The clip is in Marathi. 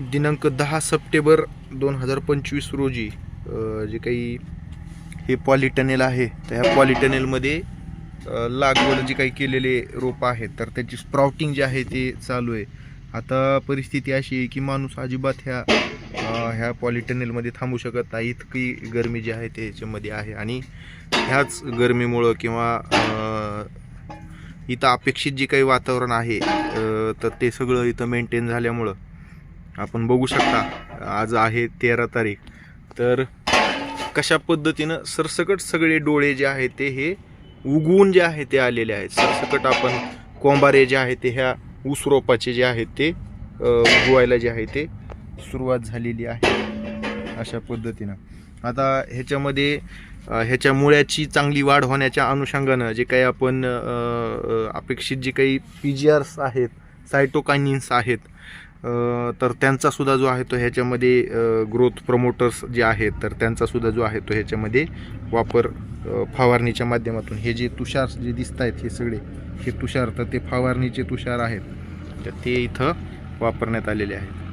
दिनांक दहा सप्टेंबर दोन हजार पंचवीस रोजी जे काही हे पॉलिटनेल आहे तर ह्या पॉलिटनेलमध्ये लागवड जी काही केलेले रोपं आहेत तर त्याची स्प्राउटिंग जे आहे ते चालू आहे. आता परिस्थिती अशी आहे की माणूस अजिबात ह्या ह्या पॉलिटनेलमध्ये थांबू शकत नाही. इतकी गरमी जी आहे ते ह्याच्यामध्ये आहे. आणि ह्याच गरमीमुळं किंवा इथं अपेक्षित जे काही वातावरण आहे तर ते सगळं इथं मेंटेन झाल्यामुळं आपण बघू शकता आज आहे तेरा तारीख. तर कशा पद्धतीनं सरसकट सगळे डोळे जे आहेत ते हे उगवून जे आहे ते आलेले आहेत. सरसकट आपण कोंबारे जे आहे ते ह्या ऊस रोपाचे जे आहेत ते उगवायला जे आहे ते सुरुवात झालेली आहे अशा पद्धतीनं. आता ह्याच्यामध्ये ह्याच्या मुळ्याची चांगली वाढ होण्याच्या अनुषंगानं जे काही आपण अपेक्षित जे काही पी जी आर्स आहेत सायटोकायनिन्स आहेत तर त्यांचा सुद्धा जो आहे तो ह्याच्यामध्ये ग्रोथ प्रमोटर्स जे आहेत तर त्यांचा सुद्धा जो आहे तो ह्याच्यामध्ये वापर फवारणीच्या माध्यमातून. हे जे तुषार जे दिसत आहेत हे सगळे हे तुषार तर ते फवारणीचे तुषार आहेत. तर ते इथं वापरण्यात आलेले आहेत.